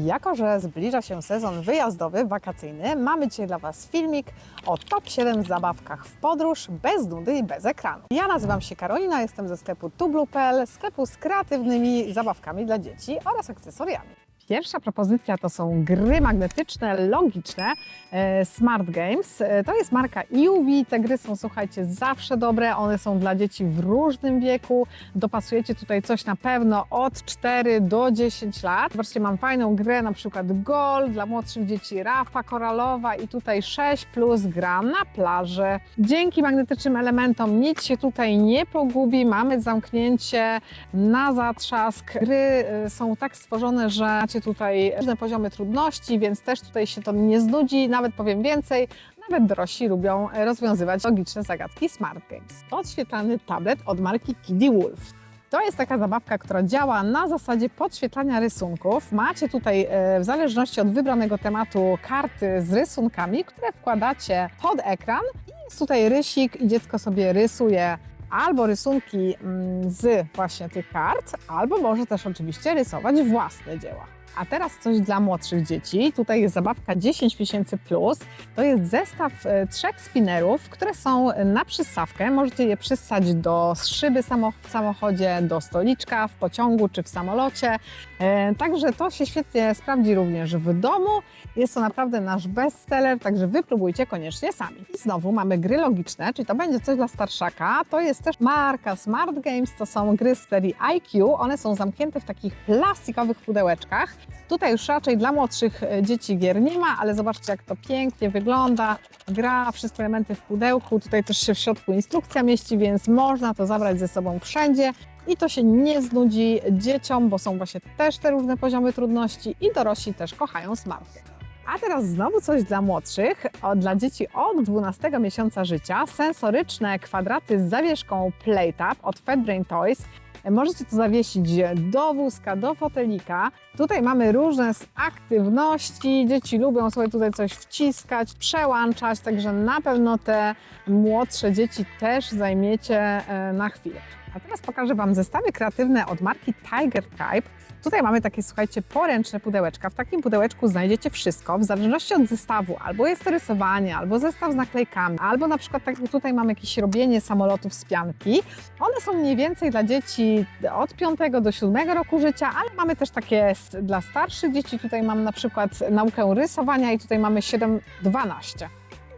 Jako, że zbliża się sezon wyjazdowy, wakacyjny, mamy dzisiaj dla Was filmik o top 7 zabawkach w podróż bez nudy i bez ekranu. Ja nazywam się Karolina, jestem ze sklepu tublu.pl, sklepu z kreatywnymi zabawkami dla dzieci oraz akcesoriami. Pierwsza propozycja to są gry magnetyczne, logiczne, e, Smart Games. E, To jest marka UV. Te gry są, słuchajcie, zawsze dobre. One są dla dzieci w różnym wieku. Dopasujecie tutaj coś na pewno od 4 do 10 lat. Zobaczcie, mam fajną grę, na przykład Gol dla młodszych dzieci, Rafa Koralowa i tutaj 6 plus gra na plaży. Dzięki magnetycznym elementom nic się tutaj nie pogubi. Mamy zamknięcie na zatrzask. Gry y, są tak stworzone, że macie tutaj różne poziomy trudności, więc też tutaj się to nie znudzi. Nawet powiem więcej, nawet dorośli lubią rozwiązywać logiczne zagadki Smart Games. Podświetlany tablet od marki Kiddy Wolf. To jest taka zabawka, która działa na zasadzie podświetlania rysunków. Macie tutaj e, w zależności od wybranego tematu karty z rysunkami, które wkładacie pod ekran i jest tutaj rysik i dziecko sobie rysuje albo rysunki mm, z właśnie tych kart, albo może też oczywiście rysować własne dzieła. A teraz coś dla młodszych dzieci. Tutaj jest zabawka 10 miesięcy plus. To jest zestaw e, trzech spinnerów, które są na przystawkę. Możecie je przystać do szyby w samochodzie, do stoliczka, w pociągu czy w samolocie. E, Także to się świetnie sprawdzi również w domu. Jest to naprawdę nasz bestseller, także wypróbujcie koniecznie sami. I znowu mamy gry logiczne, czyli to będzie coś dla starszaka. To jest też marka Smart Games, to są gry z serii IQ. One są zamknięte w takich plastikowych pudełeczkach. Tutaj już raczej dla młodszych e, dzieci gier nie ma, ale zobaczcie jak to pięknie wygląda. Gra, wszystkie elementy w pudełku. Tutaj też się w środku instrukcja mieści, więc można to zabrać ze sobą wszędzie. I to się nie znudzi dzieciom, bo są właśnie też te różne poziomy trudności i dorośli też kochają smartfon. A teraz znowu coś dla młodszych, dla dzieci od 12 miesiąca życia. Sensoryczne kwadraty z zawieszką PlayTap od FatBrain Toys. Możecie to zawiesić do wózka, do fotelika. Tutaj mamy różne z aktywności. Dzieci lubią sobie tutaj coś wciskać, przełączać, także na pewno te młodsze dzieci też zajmiecie e, na chwilę. A teraz pokażę Wam zestawy kreatywne od marki Tiger Type. Tutaj mamy takie, słuchajcie, poręczne pudełeczka. W takim pudełeczku znajdziecie wszystko, w zależności od zestawu. Albo jest rysowanie, albo zestaw z naklejkami, albo na przykład tak tutaj mamy jakieś robienie samolotów z pianki. One są mniej więcej dla dzieci od 5 do 7 roku życia, ale mamy też takie dla starszych dzieci. Tutaj mam na przykład naukę rysowania i tutaj mamy 7-12.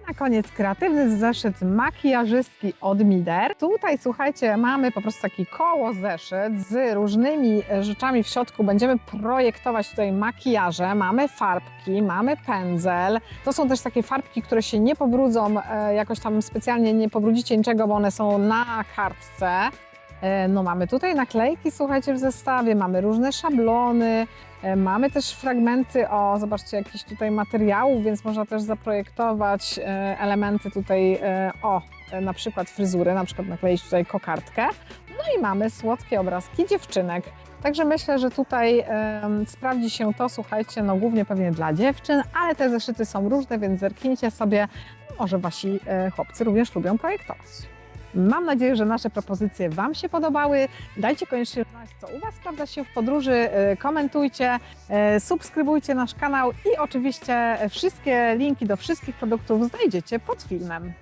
Na koniec kreatywny zeszyt makijażystki od Mider. Tutaj słuchajcie, mamy po prostu taki koło zeszyt z różnymi rzeczami w środku. Będziemy projektować tutaj makijaże. Mamy farbki, mamy pędzel. To są też takie farbki, które się nie pobrudzą, e, jakoś tam specjalnie nie pobrudzicie niczego, bo one są na kartce. E, No mamy tutaj naklejki, słuchajcie, w zestawie, mamy różne szablony, e, mamy też fragmenty o, zobaczcie, jakichś tutaj materiałów, więc można też zaprojektować e, elementy tutaj, o, na przykład fryzury, na przykład nakleić tutaj kokardkę. No i mamy słodkie obrazki dziewczynek. Także myślę, że tutaj em, sprawdzi się to, słuchajcie, no głównie pewnie dla dziewczyn, ale te zeszyty są różne, więc zerknijcie sobie, może wasi e, chłopcy również lubią projektować. Mam nadzieję, że nasze propozycje Wam się podobały. Dajcie koniecznie znać, co u Was sprawdza się w podróży, e, komentujcie, e, subskrybujcie nasz kanał i oczywiście wszystkie linki do wszystkich produktów znajdziecie pod filmem.